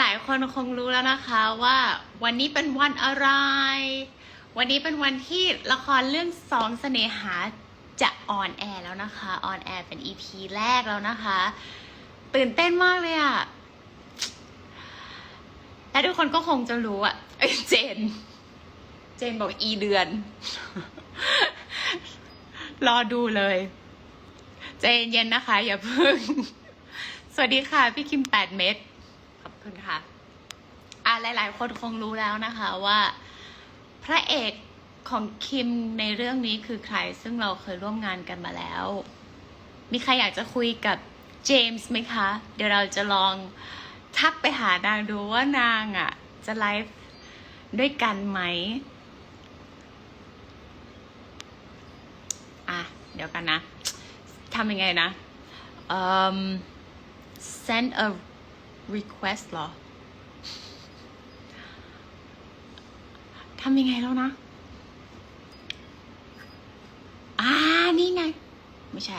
หลายๆคนคงรู้แล้วนะคะว่าวันนี้เป็นวันอะไร วันนี้เป็นวันที่ละครเรื่องสองเสน่หาจะออนแอร์แล้วนะคะออนแอร์เป็น EP แรกแล้วนะคะ ตื่นเต้นมากเลยอะและทุกคนก็คงจะรู้อะเจน เจนบอกอีเดือน รอดูเลยใจเย็นๆนะคะ อย่าเพิ่ง สวัสดีค่ะ พี่คิมแปดเม็ด คุณค่ะอะหลาย ๆ คนคงรู้แล้วนะคะว่า พระเอกของคิมในเรื่องนี้คือใคร ซึ่งเราเคยร่วมงานกันมาแล้ว มีใครอยากจะคุยกับเจมส์ไหมคะ เดี๋ยวเราจะลองทักไปหานางดูว่านางอะ จะไลฟ์ด้วยกันไหมอะ เดี๋ยวกันนะทำยังไงนะเอ่ม send a request เหรอทำยังไงแล้วนะ อ่า นี่ไง ไม่ใช่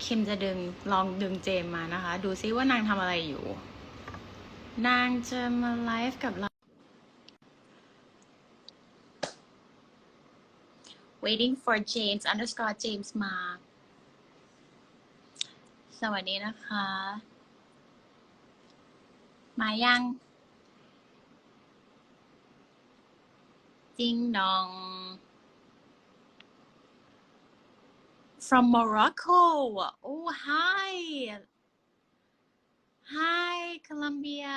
เคมจะดึงลองดึงเจมมานะคะ ดูซิว่านางทำอะไรอยู่ นางจะมาไลฟ์กับเรา waiting for James underscore James มา สวัสดีนะคะ มายัง จริงดอง from Morocco oh hi hi Colombia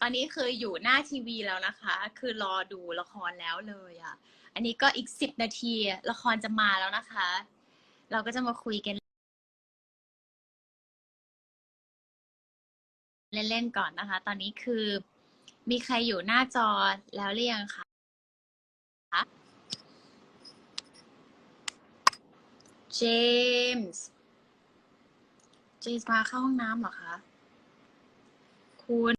ตอนนี้คืออยู่หน้าทีวีแล้วนะคะ คือรอดูละครแล้วเลยอะ อันนี้ก็อีกสิบนาทีละครจะมาแล้วนะคะ เราก็จะมาคุยกัน เล่นๆก่อนนะคะ ตอนนี้คือมีใครอยู่หน้าจอแล้วหรือยังคะเจมส์เจมส์มาเข้าห้องน้ำเหรอคะ คุณ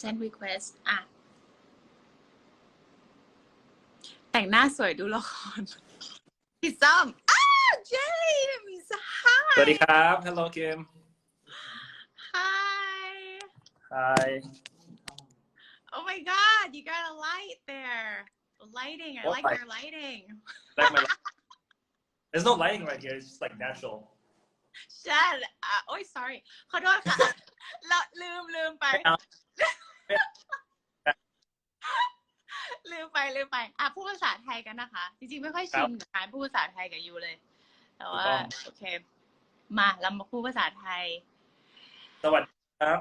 send request อะ แต่งหน้าสวยดูละครพี่ส้มอ้าวเจมส์ hi สวัสดีครับ Hello Kim hi Hi oh my god you got a light there lighting I What like light? your lighting Like my There's no lighting right here. It's just like natural. shut up โอ้ย sorry ขอโทษค่ะเราลืมลืมไป ไม่เอา ลืมไปลืมไปอะพูดภาษาไทยกันนะคะ จริงๆ ไม่ค่อยชินกับการพูดภาษาไทยกับยูเลย แต่ว่าถูกต้องโอเค มาเรามาพูดภาษาไทย สวัสดีครับ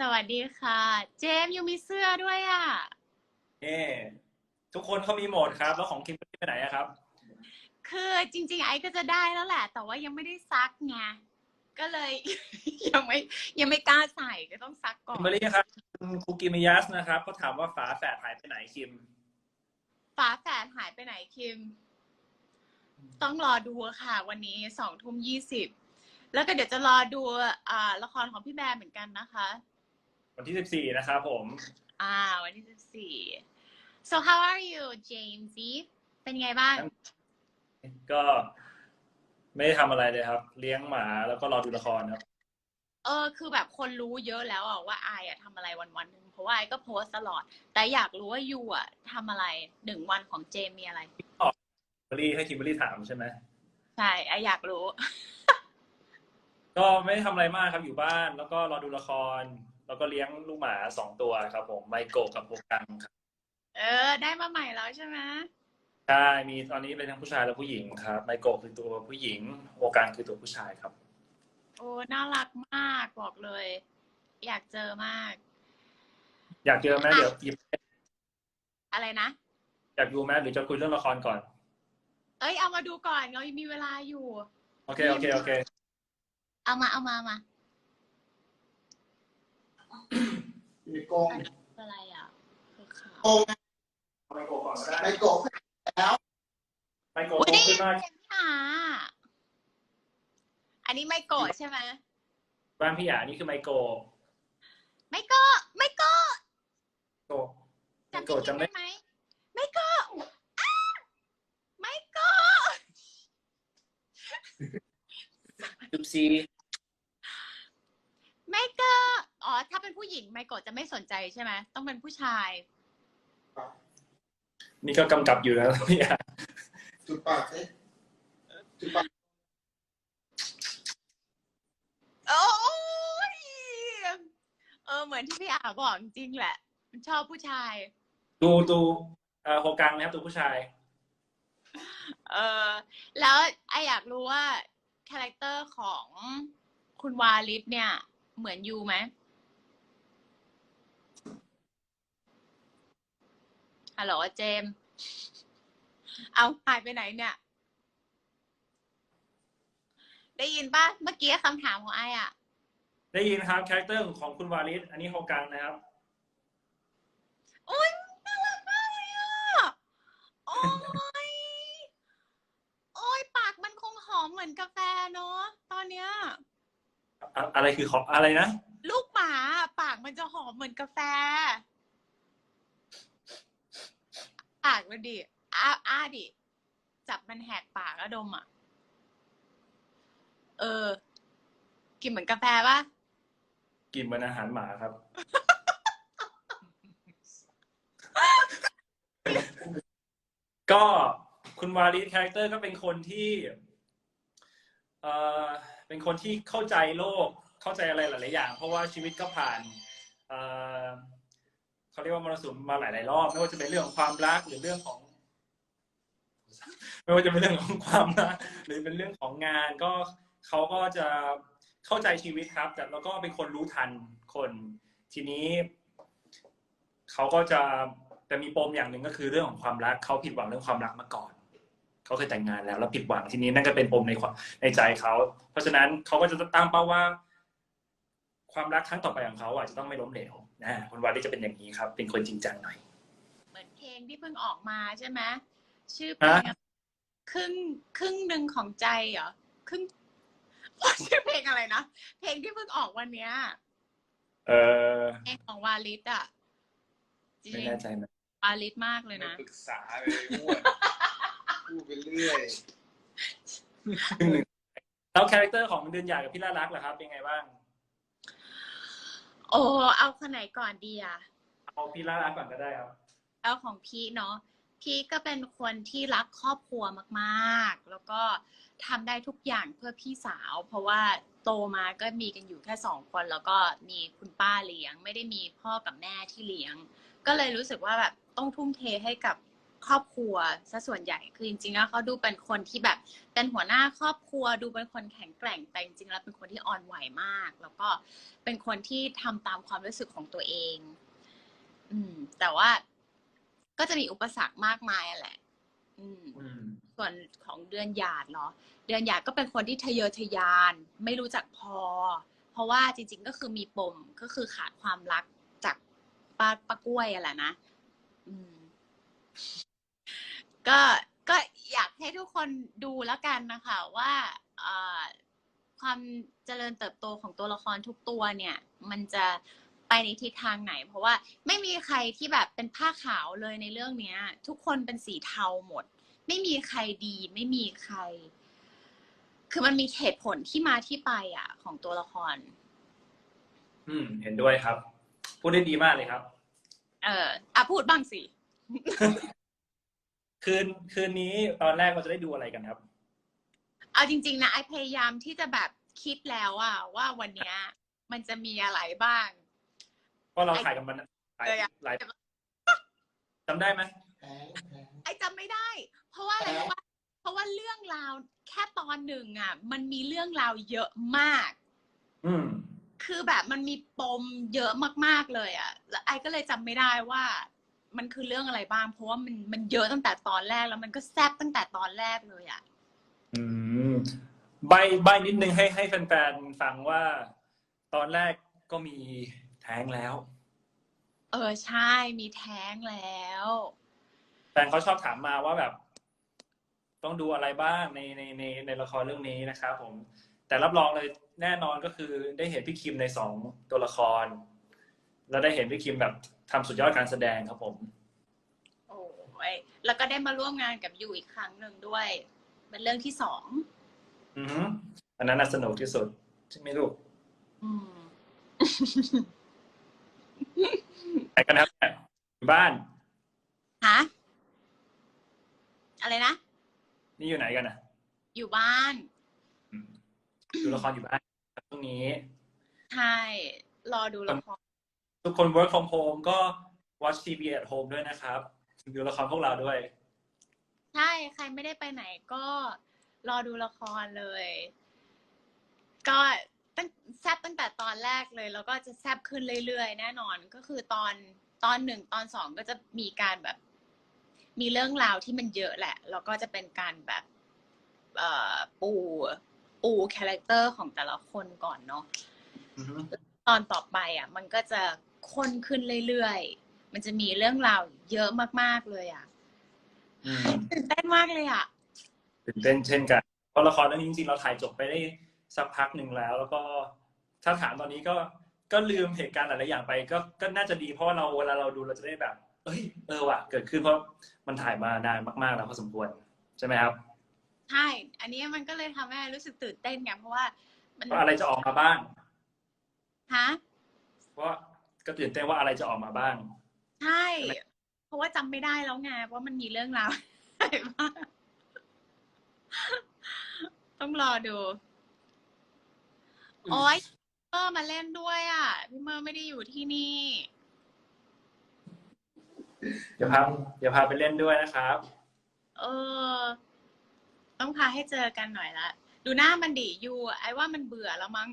สวัสดีค่ะ เจมส์ยูมีเสื้อด้วยอะนี่ทุกคนเขามีโหมดครับ แล้วของคิมไปไหนอะครับ คือจริง ๆ ไอ้ก็จะได้แล้วแหละ แต่ว่ายังไม่ได้ซักไงก็เลย ยังไม่ยังไม่กล้าใส่ก็ต้องซักก่อคินมเบอรี่ครับ คุณครูกิมิยัสนะครับเขาถามว่าฝาแฝดหายไปไหนคิม ฝาแฝดหายไปไหนคิม ต้องรอดูค่ะ วันนี้สองทุ่มยี่สิบแล้วก็เดี๋ยวจะรอดูอ่าละครของพี่แบร์เหมือนกันนะคะ วันที่14นะครับผม อ่า วันที่สิบสี่ so how are you Jamesy เป็นไงบ้าง ก็ไม่ได้ทำอะไรเลยครับ เลี้ยงหมาแล้วก็รอดูละครครับ เออ คือแบบคนรู้เยอะแล้วอะว่าไอายอะทำอะไรวันวันๆหนึ่งเพราะว่าไอก็โพสต์ตลอด แต่อยากรู้ว่ายูอะทำอะไรหนึ่งวันของเจมมีอะไรคิมเบอรี่ให้คิมเบอรี่ถามใช่ไหมใช่ไออยากรู้ ก็ไม่ได้ทำอะไรมากครับอยู่บ้าน แล้วก็รอดูละคร แล้วก็เลี้ยงลูกหมาสองตัวครับ ผมไมโกะกับโบกังครับเออ ได้มาใหม่แล้วใช่ไหมใช่มีตอนนี้เป็นทั้งผู้ชายและผู้หญิงครับไมโกะคือตัวผู้หญิงโบกังคือตัวผู้ชายครับ โอ้น่ารักมากบอกเลย อยากเจอมาก อยากเจอไหมเดี๋ยวหยิบอะไรนะ อยากดูไหมหรือจะคุยเรื่องละครก่อน เอ้ยเอามาดูก่อนเรายังมีเวลาอยู่ โอเคโอเคโอเค เอามาเอามามามีโกงอะไรอะคือขาวโกงไมโกะก่อนก็ได้ไม่โกงแล้วไมโกะอุ้ยโตนี่ขึ้นมากเจมพี่หา อันนี้ไมโกรใช่ไหมบ้านพี่หยานี่คือไมโกรไมโกรไมโกรโกรธไมโกรจำได้ไหมไมโกรไมโกรธจุบซีไมโกรอ๋อ ถ้าเป็นผู้หญิงไมโกรจะไม่สนใจใช่ไหมต้องเป็นผู้ชาย นี่ก็กำกับอยู่แล้วพี่หยาจุดปากสิจุดปาก มือนที่พี่อาบอกจริงๆแหละ มันชอบผู้ชาย ดูดูเอ่อโฮกังนะครับตัวผู้ชาย เออแล้วไออยากรู้ว่าคาแรคเตอร์ของคุณวาลิศเนี่ย เหมือนยูไหมฮัลโหลเจมส์เอาหายไปไหนเนี่ย ได้ยินปะเมื่อกี้คำถามของไออะ ได้ยินครับคาแรคเตอร์ของคุณวาลิสอันนี้โฮกังนะครับ โอ๊ยน่ารักมากเลยอะโอ๊ยโอ๊ยปากมันคงหอมเหมือนกาแฟเนาะตอนเนี้ย อะอะไรคือของอะไรนะ ลูกหมาปากมันจะหอมเหมือนกาแฟ ปากมันดิอ้าอ้าดิ จับมันแหกปากแล้วดมอะ เออ กินเหมือนกาแฟปะ กินเหมือนอาหารหมาครับ ก็คุณวาลิสคาแรคเตอร์ก็เป็นคนที่เอ่อเป็นคนที่เข้าใจโลก เข้าใจอะไรหลาย ๆ อย่าง เพราะว่าชีวิตก็ผ่านเอ่อเขาเรียกว่ามรสุมมาหลาย ๆ รอบไม่ว่าจะเป็นเรื่องของความรักหรือเรื่องของ ไม่ว่าจะเป็นเรื่องของความรักหรือเป็นเรื่องของงานก็เขาก็จะ เข้าใจชีวิตครับ แต่แล้วก็เป็นคนรู้ทันคน ทีนี้เขาก็จะจะมีปมอย่างหนึ่งก็คือเรื่องของความรักเขาผิดหวังเรื่องความรักมาก่อนเขาเคยแต่งงานแล้วแล้วผิดหวังทีนี้นั่นก็เป็นปมในความในใจเขาเพราะฉะนั้นเขาก็จะตั้งเป้าว่า ความรักครั้งต่อไปของเขาอาจจะต้องไม่ล้มเหลวนะคุณวาลิจะเป็นอย่างนี้ครับ เป็นคนจริงจังหน่อย เหมือนเพลงที่เพิ่งออกมาใช่ไหมชื่อเพลงฮะครึ่งครึ่งหนึ่งของใจเหรอครึ่ง ชื่อเพลงอะไรนะ เพลงที่เพิ่งออกวันเนี้ยเออเพลงของวาลิสอะจริไม่งแน่ใจนะๆวาลิสมากเลยนะ ปรึกษาเลยอ้วนพูดไปเรื่อยแล้วคาแรคเตอร์ของเดือนใหญ่กับพี่ล่ารักล่ะครับ เป็นไงบ้าง โอ้เอาคนไหนก่อนดีอะ เอาพี่ล่ารักก่อนก็ได้ครับ เอาของพี่เนาะ พี่ก็เป็นคนที่รักครอบครัวมาก ๆ แล้วก็ทำได้ทุกอย่างเพื่อพี่สาว เพราะว่าโตมาก็มีกันอยู่แค่สองคน แล้วก็มีคุณป้าเลี้ยง ไม่ได้มีพ่อกับแม่ที่เลี้ยง ก็เลยรู้สึกว่าแบบต้องทุ่มเทให้กับครอบครัวซะส่วนใหญ่คือจริงๆแล้วเขาดูเป็นคนที่แบบเป็นหัวหน้าครอบครัว ดูเป็นคนแข็งแกร่งแต่จริงๆแล้วเป็นคนที่อ่อนไหวมาก แล้วก็เป็นคนที่ทำตามความรู้สึกของตัวเอง อืม แต่ว่า ก็จะมีอุปสรรคมากมายอะแหละอืมอืม ส่วนของเดือนหยาดเหรอเดือนหยาดก็เป็นคนที่ทะเยอทะยาน ไม่รู้จักพอ เพราะว่าจริง ๆ ก็คือมีปมก็คือขาดความรักจากป้าป้ากล้วยอะแหละนะอืม ก็ก็อยากให้ทุกคนดูแล้วกันนะคะว่าเอ่อความเจริญเติบโตของตัวละครทุกตัวเนี่ย มันจะ ไปในทิศทางไหน เพราะว่าไม่มีใครที่แบบเป็นผ้าขาวเลยในเรื่องเนี้ย ทุกคนเป็นสีเทาหมด ไม่มีใครดี ไม่มีใคร คือมันมีเหตุผลที่มาที่ไปอะ ของตัวละคร อืม เห็นด้วยครับ พูดได้ดีมากเลยครับ เอออะพูดบ้างสิ คืนคืนนี้ตอนแรกเราจะได้ดูอะไรกันครับ เอาจริง ๆ นะไอพยายามที่จะแบบคิดแล้วอะว่าวันเนี้ย มันจะมีอะไรบ้าง เพราะเราถ่ายกันมันหลายเลยอะหลายจำได้ไหมแพงแพงไอจำไม่ได้ เพราะว่าอะไรรู้ปะเพราะว่าเรื่องราวแค่ตอนหนึ่งอะมันมีเรื่องราวเยอะมาก อืมคือแบบมันมีปมเยอะมากๆเลยอะแล้วไอก็เลยจำไม่ได้ว่า มันคือเรื่องอะไรบ้าง เพราะว่ามันมันเยอะตั้งแต่ตอนแรกแล้วมันก็แซบตั้งแต่ตอนแรกเลยอะอืมใบใบนิดนึงให้ให้แฟนๆฟังว่า ตอนแรกก็มี แท้งแล้ว เออใช่มีแท้งแล้ว แฟนเขาชอบถามมาว่าแบบ ต้องดูอะไรบ้างในในในในละครเรื่องนี้นะครับผม แต่รับรองเลยแน่นอนก็คือได้เห็นพี่คิมในสองตัวละคร แล้วได้เห็นพี่คิมแบบทำสุดยอดการแสดงครับผม โอ้ยแล้วก็ได้มาร่วมงานกับยูอีกครั้งหนึ่งด้วย เป็นเรื่องที่สองอือฮึอันนั้นน่ะสนุกที่สุดใช่ไหมลูก อืม ไหนกันนะครับเนี่ยอยู่บ้าน ฮะอะไรนะ นี่อยู่ไหนกันอะอยู่บ้านอืมดูละครอยู่บ้านตรงนี้ ใช่ รอดูละคร ทุกคน work from home ก็ watch TV at home ด้วยนะครับดูละครพวกเราด้วย ใช่ ใครไม่ได้ไปไหนก็รอดูละครเลย ก็ ตั้งแซบตั้งแต่ตอนแรกเลย แล้วก็จะแซบขึ้นเรื่อยๆ แน่นอนก็คือตอนตอนหนึ่งตอนสองก็จะมีการแบบ มีเรื่องราวที่มันเยอะแหละแล้วก็จะเป็นการแบบเอ่อปูปูคาแรคเตอร์ของแต่ละคนก่อนเนาะอือฮึตอนต่อไปอะ มันก็จะข้นขึ้นเรื่อยๆ มันจะมีเรื่องราวเยอะมากๆเลยอะอืมตื่นเต้นมากเลยอะตื่นเต้นเช่นกันเพราะละครเรื่องนี้จริงๆเราถ่ายจบไปได้ สักพักหนึ่งแล้ว แล้วก็ถ้าถามตอนนี้ก็ก็ลืมเหตุการณ์หลายๆอย่างไป ก็ก็น่าจะดีเพราะว่าเราเวลาเราดูเราจะได้แบบ เอ้ยเออว่ะ เกิดขึ้นเพราะมันถ่ายมานานมาก ๆ แล้วพอสมควรใช่ไหมครับใช่อันนี้มันก็เลยทำให้รู้สึกตื่นเต้นไงเพราะว่า มันว่าอะไรจะออกมาบ้างฮะเพราะก็ตื่นเต้นว่าอะไรจะออกมาบ้าง ใช่ เพราะว่าจำไม่ได้แล้วไงเพราะมันมีเรื่องราวอะไรบ้างต้องรอดู โอ๊ยเมอร์มาเล่นด้วยอะ พี่เมอร์ไม่ได้อยู่ที่นี่ เดี๋ยวพาเดี๋ยวพาไปเล่นด้วยนะครับ เออ ต้องพาให้เจอกันหน่อยละ ดูหน้ามันดิยูไอ้ว่ามันเบื่อแล้วมั้ง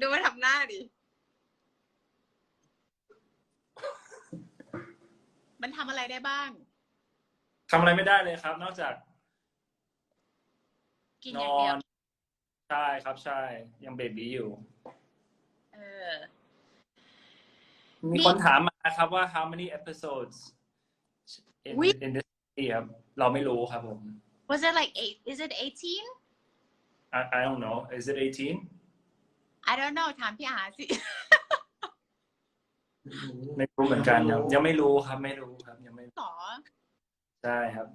ดูมันทำหน้าดิ มันทำอะไรได้บ้าง ทำอะไรไม่ได้เลยครับ นอกจาก กินนอย่างอเดียวน ใช่ครับใช่ ยังเบบีอยู่ เออ มีคนถามมาครับว่า how many episodes in อุ๊ย in this series ครับเราไม่รู้ครับผม was it like eight is it eighteen I I don't know is it 18 I don't know ถามพี่อาสิ ไม่รู้เหมือนกันยังยังไม่รู้ครับ ไม่รู้ครับ ยังไม่หรอ ใช่ครับ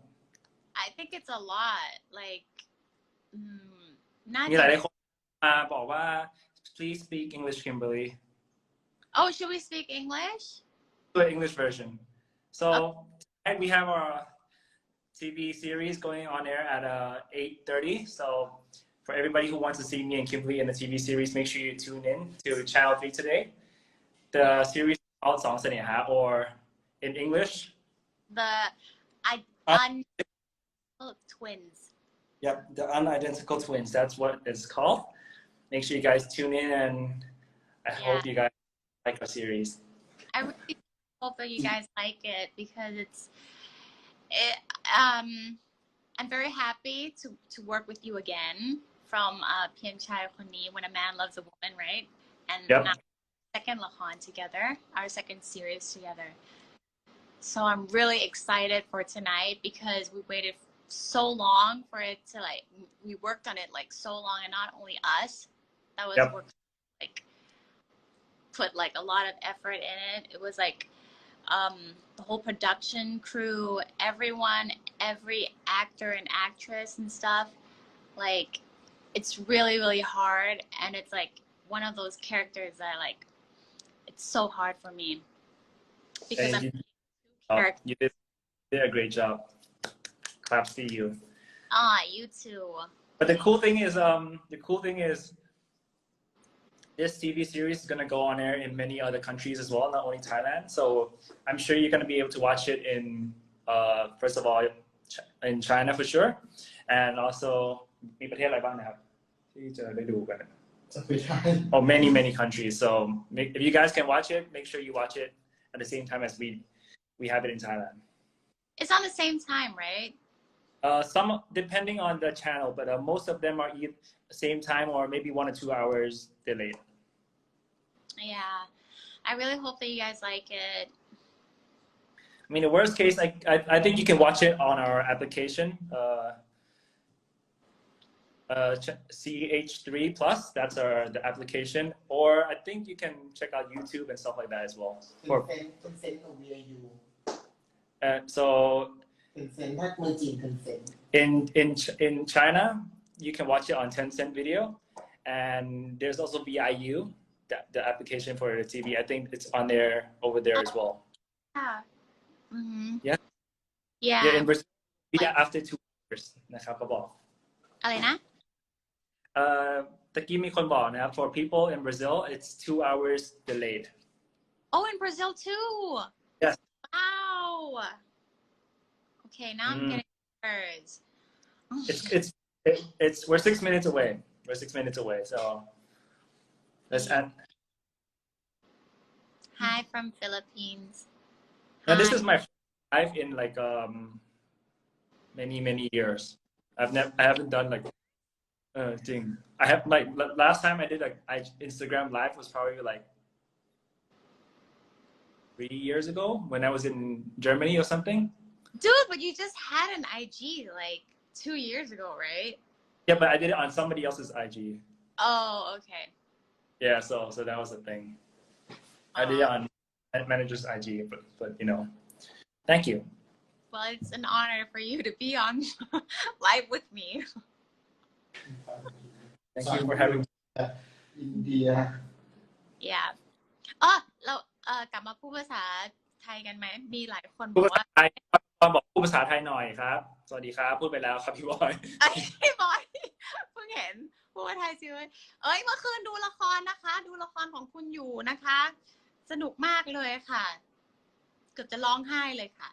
I think it's a lot like อืม น่า มีห จะ ลายๆคนมาบอกว่า please speak English Kimberly oh should we speak English the English version so tonight we have our TV series going on air at uh, 8:30 so for everybody who wants to see me and Kimberly in the TV series make sure you tune in to channel 3 today the series is called สองเสน่หา or in English the I Uh, un twins Yep, the unidentical twins. That's what it's called. Make sure you guys tune in, and I Yeah. hope you guys like our series. I really hope that you guys like it because it's it, um I'm very happy to to work with you again from uh PM Chai when a man loves a woman, right? And Yep. now second Lahan together, our second series together. So I'm really excited for tonight because we waited so long for it to like we worked on it like so long and not only us that was Yep. work like put like a lot of effort in it. It was like um, the whole production crew, everyone, every actor and actress and stuff. Like, it's really, really hard. And it's like one of those characters that, like, it's so hard for me. Because And I'm you, two oh, characters. you did, did a great job Claps to you. Ah, you too. But the cool thing is, um, the cool thing is, this TV series is gonna go on air in many other countries as well, not only Thailand. So I'm sure you're gonna be able to watch it in, uh, first of all, Ch- in China for sure, and also มีประเทศอะไรบ้างนะครับที่จะได้ดูกัน จะไม่ได้ oh many many countries so make, if you guys can watch it make sure you watch it at the same time as we we have it in thailand It's on the same time, right? Uh, some depending on the channel, but uh, most of them are either same time or maybe one or two hours delayed. Yeah, I really hope that you guys like it. I mean, the worst case, I I, I think you can watch it on our application. Uh, uh, CH3 Plus. That's our the application. Or I think you can check out YouTube and stuff like that as well. For, uh, so เป็นเซนถ้ามือจีนเป็นเซน in in Ch- in China, you can watch it on Tencent Video, and there's also VIU, the, the application for the TV. I think it's on there over there as well. ค่ะ อือหือ Yeah. yeah Yeah, in Brazil, yeah, after two years นะครับเขาบอก อะไรนะ เอ่อตะกี้มีคนบอกนะครับ for people in Brazil it's two hours delayed Oh, in Brazil too. Yes. Wow. Okay, now I'm Mm. getting birds. it's it's it, it's we're six minutes away we're six minutes away so let's end Hi from Philippines. now this is my life in like um many many years I've never I haven't done like uh thing I have like l- last time I did like I Instagram live was probably like three years ago when I was in Germany or something Dude, but you just had an IG like two years ago, right? yeah but I did it on somebody else's IG Oh, okay. Yeah, so so that was the thing. I did it on manager's IG, but but you know, thank you. Well, it's an honor for you to be on live with me. Thank you for having. อินเดีย Yeah. อ๋อเราเอ่อกลับมาพูดภาษาไทยกันไหม มีหลายคนบ พู อ ด ก ภา ว่า ษาไทยครับตอนบอกพูดภาษาไทยหน่อยครับ สวัสดีครับ พูดไปแล้วครับพี่บอยไอ้พี่บอยเพิ่งเห็นพูดว่าไทยซิเลยเอ้ยเมื่อคืนดูละครนะคะ ดูละครของคุณอยู่นะคะ สนุกมากเลยค่ะ เกือบจะร้องไห้เลยค่ะ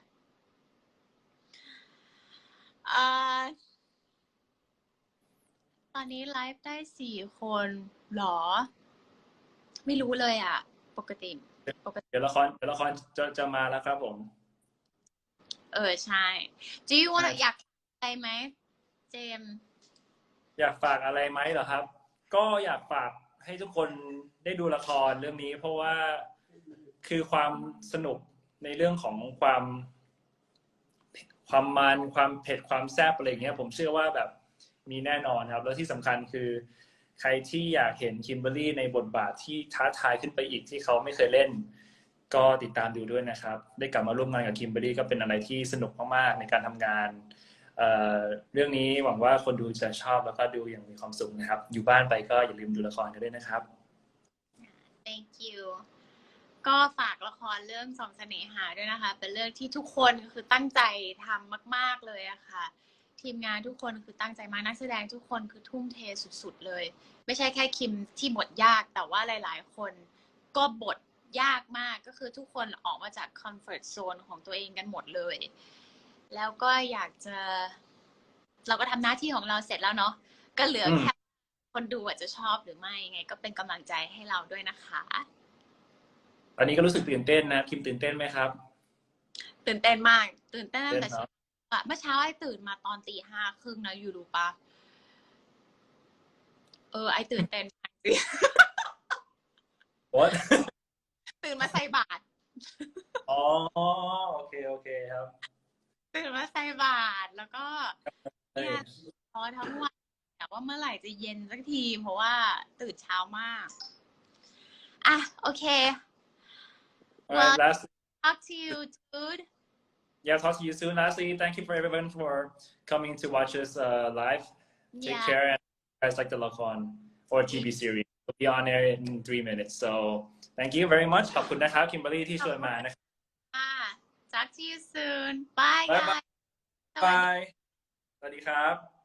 เอ่อตอนนี้ไลฟ์ได้สี่คนเหรอ ไม่รู้เลยอะ ปกติ ปกติ เดี๋ยวละครเดี๋ยวละครจะจะมาแล้วครับผม เออใช่ Do you wanna ใช่อยากอะไรไหมเจมส์อยากฝากอะไรไหมเหรอครับ ก็อยากฝากให้ทุกคนได้ดูละครเรื่องนี้ เพราะว่าคือความสนุกในเรื่องของความความมันความเผ็ดความแซ่บอะไรอย่างเงี้ย ผมเชื่อว่าแบบมีแน่นอนครับ แล้วที่สำคัญคือ ใครที่อยากเห็นคิมเบอรรี่ในบทบาทที่ท้าทายขึ้นไปอีกที่เขาไม่เคยเล่น ก็ติดตามดูด้วยนะครับ ได้กลับมาร่วมงานกับคิมเบอรี่ก็เป็นอะไรที่สนุกมากๆในการทำงานเอ่อเรื่องนี้หวังว่าคนดูจะชอบแล้วก็ดูอย่างมีความสุขนะครับ อยู่บ้านไปก็อย่าลืมดูละครกันด้วยนะครับ thank you ก็ฝากละครเรื่องสองเสน่หาด้วยนะคะ เป็นเรื่องที่ทุกคนคือตั้งใจทำมาก ๆเลยอะค่ะ ทีมงานทุกคนคือตั้งใจมากนักแสดงทุกคนคือทุ่มเทสุด ๆ เลย ไม่ใช่แค่คิมที่บทยากแต่ว่าหลาย ๆ คนก็บท ยากมากก็คือทุกคนออกมาจากคอมฟอร์ z โซนของตัวเองกันหมดเลย แล้วก็อยากจะ เราก็ทำหน้าที่ของเราเสร็จแล้วเนาะก็เหลืออืมแค่คนดูอาจจะชอบหรือไม่ยังไง ก็เป็นกำลังใจให้เราด้วยนะคะ ตอนนี้ก็รู้สึกตื่นเต้นนะคิมตื่นเต้นไหมครับ ตื่นเต้นมาก ตื่นเต้นตั้งเต้นแต่เนอะเช้าอะเมื่อเช้าไอ้ตื่นมาตอนตีห้าครึ่งนะอยู่รู้ปะเออ ไอ้ตื่นเต้นมากสิ What ตื่นมาใส่บาตรอ๋อโอเคโอเคครับ ตื่นมาใส่บาตรแล้วก็เอ้ยเนี่ยรอทั้งวันแต่ว่าเมื่อไหร่จะเย็นสักที เพราะว่าตื่นเช้ามากอะโอเค Alright, last talk to you dude yeah talk to you soon lastly thank you for everyone for coming to watch us uh, live take yeah care and you guys like the lakon or TV series will be on air in three minutes so thank you very much ขอบคุณนะครับคิมเบอรรี่ที่ชวนมานะครับอะ talk to you soon bye Bye guys bye สวัสดีบายสวัสดีครับ